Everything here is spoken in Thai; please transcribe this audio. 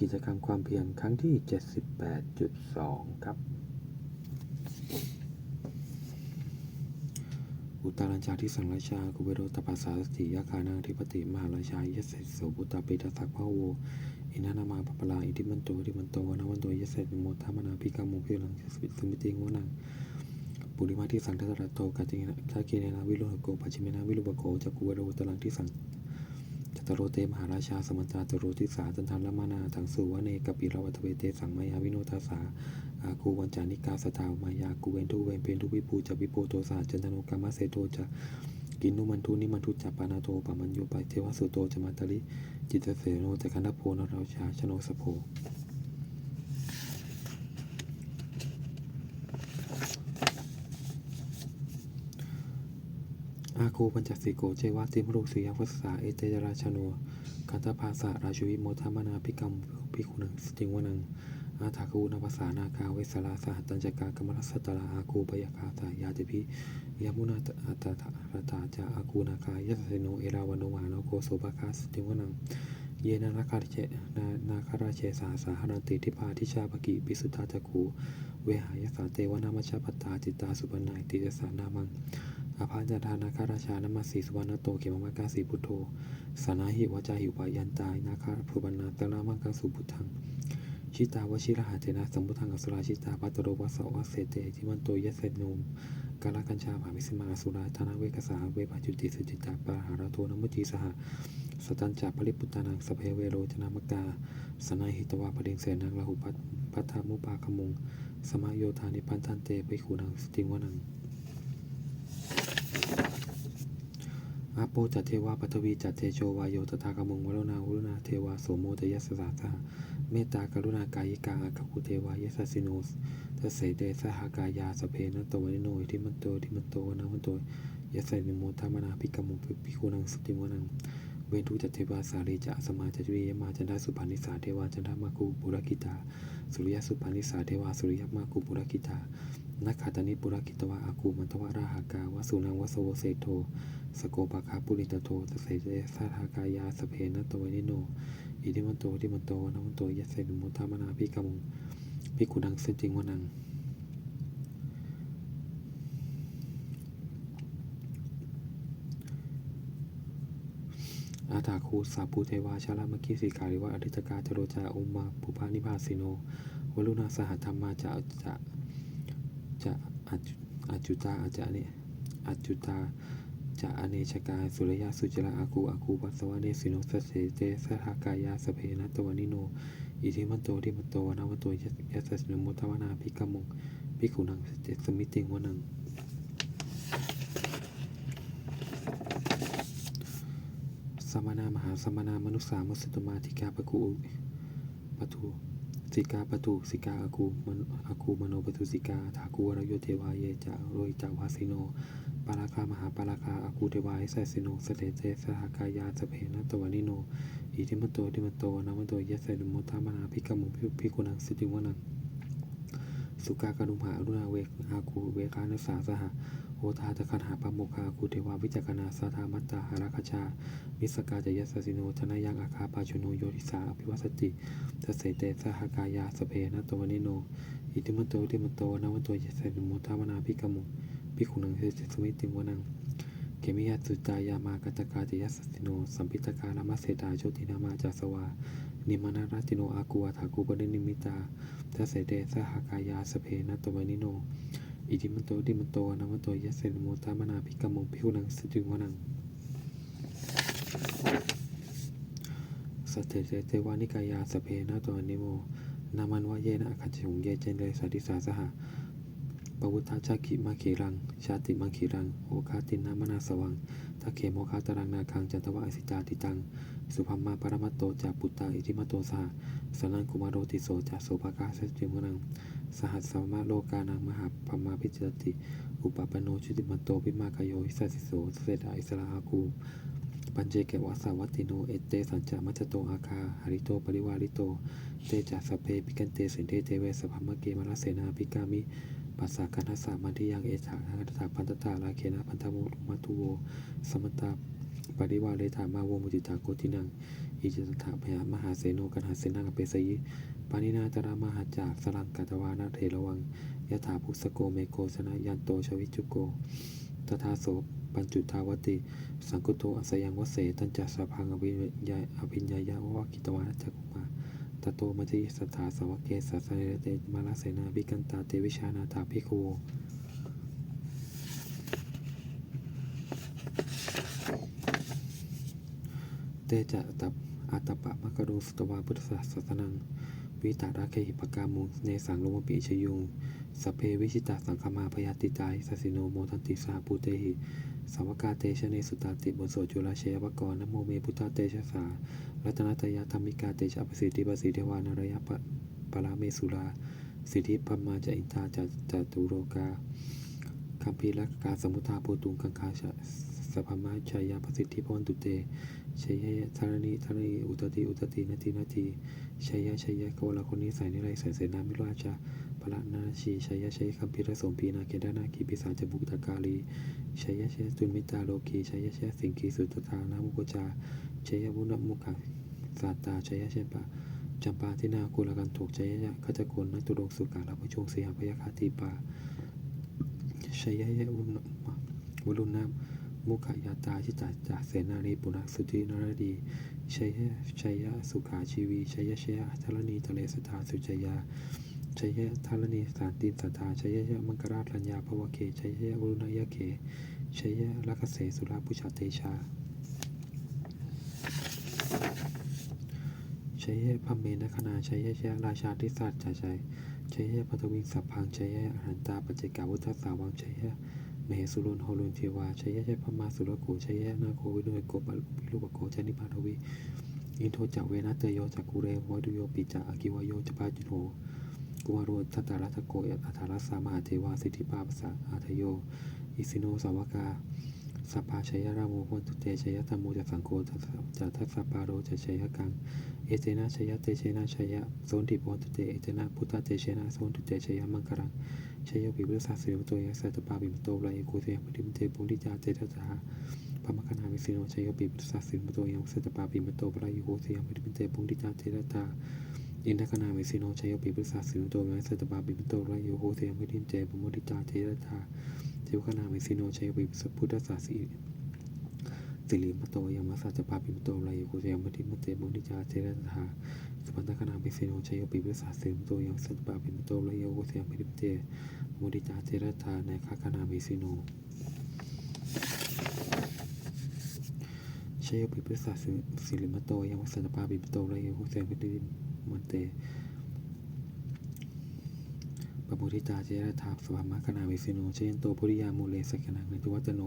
กิจกรรมความเพียรครั้งที่ 78.2 ครับ อุตารัญชาที่สังราชากุเบโรตปัสสาสติยาคานังธิปติมหาราชายยสเสโสบุตตาปิตาสักพะโวอินานามาปปลาอิทิมันโตทิมันโตวนาวันโตยสเสนิโมทามนาพิกามุพิลังสมิสมิติงวนังปุริมาที่สังทัตระโตกาจินาคาเกเนนาวิโรหโกปัจจิเมนาวิรุปโกจักกุเวโรตลังที่สัง ตโรเตมหาราชาสมันตาตโรทิสาจันทันละมานาถังสุวเนกปิรวัตเวเตสังมายาวิโนทาสาอากูวันจานิกาสตาวมายากูเวนทุเวนเพนทุวิปูจวิโปโตสาจันทโนกามาเซโตจะกินนุมันทุนิมันทุจัปปานาโตปามัญโยปเทวสุโตจมัตลิจิตเสโนจะคันธโพนราชาชโนสโพ อาคูปัญจสิโกเจวาติมรุสียวัสสาเอเตจราชโนคันตภาษาราชวิโมทามนาพิกรรมพิคุนังสติงวนัง อาถาคูนภาษานาคาเวสลาสหัตัญจกากรรมรัสสตลาอาคูปยคาตายาติพิยมุนาอัตตะรตาจาอาคูนาคายสสิโนเอราวันโนวาโนโกโสภคาสติงวนังเยนานาคาเจนานาคาราเชสาสาหรันติทิพาทิชาปกิปิสุทธาจักขูเวหายสาเตวนามัชฌปตตาจิตตาสุปนายติจสานามัง อาภาจทานาคาราชานามาสีสุวรรณโตเขมมากาสีพุทโธสานาหิวจาหิวายันตายนาคาภูบันนาตนามังกัสุพุทธังชิตาวชิรหาเทนะสัมพุทธังอสุราชิตาปัตตโรวัสสวัสเสเตทิมันโตยะเสโนมกาลกัญชาภามิสมาอสุราธนาเวกสาเวปาจุติสุจิตาปาหาราโทนมุจีสหสตัญจาปริปุตานังสเพเวโรจนามกาสนาหิตวาปเดงเสนังลาหุปัตปัทธามุปาคมุงสมาโยธานิปันทันเตปิคูนังสติงวนัง อาโปจัตเทวาปัทวีจัตเทโชวายโยตถากมุงวรุณาวรุณาเทวาโสโมตยัสสะสาเมตตากรุณากายิกาอาคคุเทวายสัสสิโนสทเสเดสหากายาสเพนะโตวนิโนทิมันโตทิมันโตนามันโตยัสสนิโมทามนาภิกขมุปิคุนังสติวนังเวทุจัตเทวาสารีจะสมาจจวียมาจันดาสุปานิสาเทวาจันดามาคูบุรกิตาสุริยสุปานิสาเทวาสุริยมาคูบุรกิตา นักขัตานิบุรกิตวาอาคูมันตวาราหากาวสุนังวสโวเศโท สโกปะคาปุริตโตตเสเจสาทากายาสเพนตวนิโน อิทิมันโตทิมันโตนะมันโตยัสเสนมุทามนาพิกมุงพิกุดังเสนจิงวนังอาตาคูสาภูเทวาชาลามกิสิการิวะอดิตกาจโรจาอุมมาปุพานิพาสิโนวลุนาสหัธรรมาจะจะ จะอัจจุตาอาจจะเนี่ยอัจจุตาจะอเนชกาสุรยาสุจระอาคูอาคูปัสสวะเนสิโนสสเสเตสหากายาสเพนะตวนิโน อิทิมันโตทิมันโตนาวันโตยัสยัสสนโมทวนาภิกมงภิกขุนังเจสมิติงวนังสมณามหาสมณามนุสามสุตมาธิกาปะกูปะทู สิกาปะทูสิกาอากูมนอากูมโนปะทูสิกาทากูวรโยเทวาเยจะโรยจาวาสิโนปาราคามหาปาราคาอากูเทวายสสสิโนสเตเจสหากายาสเพนะตวนิโนอิทิมันโตทิมันโตนามันโตยัสสนโมทามนาภิกขมุภิกุนังสติวนังสุกากานุมหาอรุณาเวกอาคูเวคานุสาสหะ โอทาตคันหาปะโมคาคูเทวาวิจักนาสาธามัตตาหาราคชามิสกาจยสสิโนธนายังอาคาปาชุโนโยติสาอภิวัสติทเสเตสหากายาสเพนะตวนิโน อิติมโตติมโตนามันโตยัสสนโมทามนาภิกมุภิขุนังเสจสมิติวนังเกมิยัสสุตายามากตกาจยสสิโนสัมพิตกาลามาเสตาโชตินามาจาสวานิมานาราติโนอากูวาถากูปนินิมิตาทเสเตสหากายาสเพนะตวนิโน อิติมันโตติมันโตนามันโตยัสสนโมทามนาภิกขมุภิกขุนังสติวนังสเตเจเทวานิกายาสเพนะตัวนิโมนามันวะเยนะขัจฉุงเยเจนเลยสัติสาสหะปวุทธาชาคิมาขีรัง ชาติมาขีรัง โอคาตินามนาสวังทัเขโมคาตรังนาคังจันทวะอสิตาติตัง สุภัมมาปรมัตโตจากปุตตาอิทิมโตสหสนังกุมารโรติโสจากโสภากาสจิมนัง สหัสสมะโลกานังมหาพมาพิจติ อุปปโนชุติมันโตพิมากโยหิสัสสิโสเสดาอิสราอาคูปัญเจเกวาสาวัตติโนเอเตสัญจามัจโตอาคาหริโตปริวาริโต เตจัสสเพปิกันเตสินเทเทเวสพัมเกมรเสนาภิกามิปัสสากันทัสสามันทิยังเอชาทัตถาพันตตาลาเคนะพันธมุมัตุโวสมตาปริวาเลธามาโวมุติตาโกตินังอิจิตถะพยามหาเสโนกันหาเสนาเปสยิ ปานินาตรามหาจาสลังกัตวานาเถระวังยะถาภุสโกเมโกสนะยันโตชวิจุโกตถาโสปัญจุทาวติ สังกุโตอัสยังวเสตัญจัสพังอภิญญาอภิญญายะวะกิตวานะจักุมาตโตมัจยิสถาสวะเกสัสเนเตมาลาเสนาภิกันตาเตวิชานาถาภิกขุโวเตจะตับอัตตปะมะกะโดสุตวาพุทธศาสนัง วิตาราเคหิปกามุเนสังโลมปิชยุงสเพวิชิตาสังคมาพยาติจายสสิโนโมทันติสาปูเตหิสาวกาเตชะเนสุตาติบนโสจุลาเชยวกรนโมเมพุทธาเตชะสารัตนตยธรรมิกาเตชะปสิทธิปสิทธิวานารยะปะปราเมสุราสิทธิพมาจะอินทาจัตตุโรกา คัมภีรกาสมุทาปูตุงกังคาชะสพมาชายาปสิทธิพรตุเตชัยยะธารณีธารณีอุตติอุตตินาทีนาทีชัยยะชัยยะกวลคนนี้ใส่นิไรใส่เสนามิราชาพระนาชีชัยยะชัยคัมพิรสมพีนาเกดานาคีปิสาจบุกตากาลีชัยยะชัยจุนมิตาโลกีชัยยะชัยสิงคีสุตตานามุกจาชัยยะวุณมุขะสาตาชัยยะชัยปะจำปาที่นากุลกันถูกชัยยะขจกลนัตุดงสุกาลาภชงเสียพยาคาติปา ชัยยะวุณวรุณนามมุขยาตาชิตาจาเสนานีปุณสุตินรดีชัยยะชัยยะสุขาชีวีชัยยะชัยยะธรณีทะเลสตาสุจยาชัยยะธรณีสานตินสตาชัยยะมังกราชรัญญาภวเกชัยยะวรุณยะเกชัยยะลักเสสุราปุชาเตชาชัยยะพัมเมนคณาชัยยะชัยราชาทิสัตจาชัย ชัยยะปัตวิงสัพพังชัยยะอรหันตาปัจเจกาวุฒสาวังชัยยะมเหสุรุนโหรุนเทวาชัยยะชัยพมาสุรโกชัยยะนาโควิโนยโกปะวิรุปโกชนิพาทวีอินโทจักเวนะเตโยจักกุเรวดุโยปิจะอากิวโยจปาจิโนกุวารโรทัตตารัตโกอัฏฐารัสสามหาเทวาสิทธิปาปสะอาทโยอิสิโนสาวกา สัพพาชัยยะราโมโหตุเตชัยธรรมโมจะสังโฆจะทัสสะปาโรจะชัยยะกังเอเตนะชัยยะเตเชนะชัยยะโสนติโพตุเตเอเตนะพุทธเตเชนะโสนตุเตชัยมังคลังชัยปิบุรสาสิริมโตยะสัตปาปิมโตลายโกเทปฏิมเตปุริจาเจตตาปมคณามิสิโนชัยปิบุรสาสิริมโตยังสัตปาปิมโตปลายโกเทปฏิมเตปุริจาเจตตาอินทคณามิสิโนชัยปิบุรสาสิริมโตยังสัตปาปิมโตลายโกเทปฏิมเตปุริจาเจตตา เทวคณามิสิโนชัยโยปิบุพุทธสาสิสิริมโตยังมัสสัจปาปิมโตลายโกเทปฏิมเตปุริจาเจตตาสุปันตคณามิสิโนชัยโยปิบุรสาสิริมโตยังสัตตปาปิมโตลายโกเทปฏิมเตมุดิตาเจรตาในคาคณามิสิโนชยปิปิสัสสิริมโตยังวัสตปาปิปโตไระยหุเสวิริมันเต ปมุทิตาเจรตาสวามคณาวิสิโนเชยนโตพุริยามูเลสกนังในทุวัตโน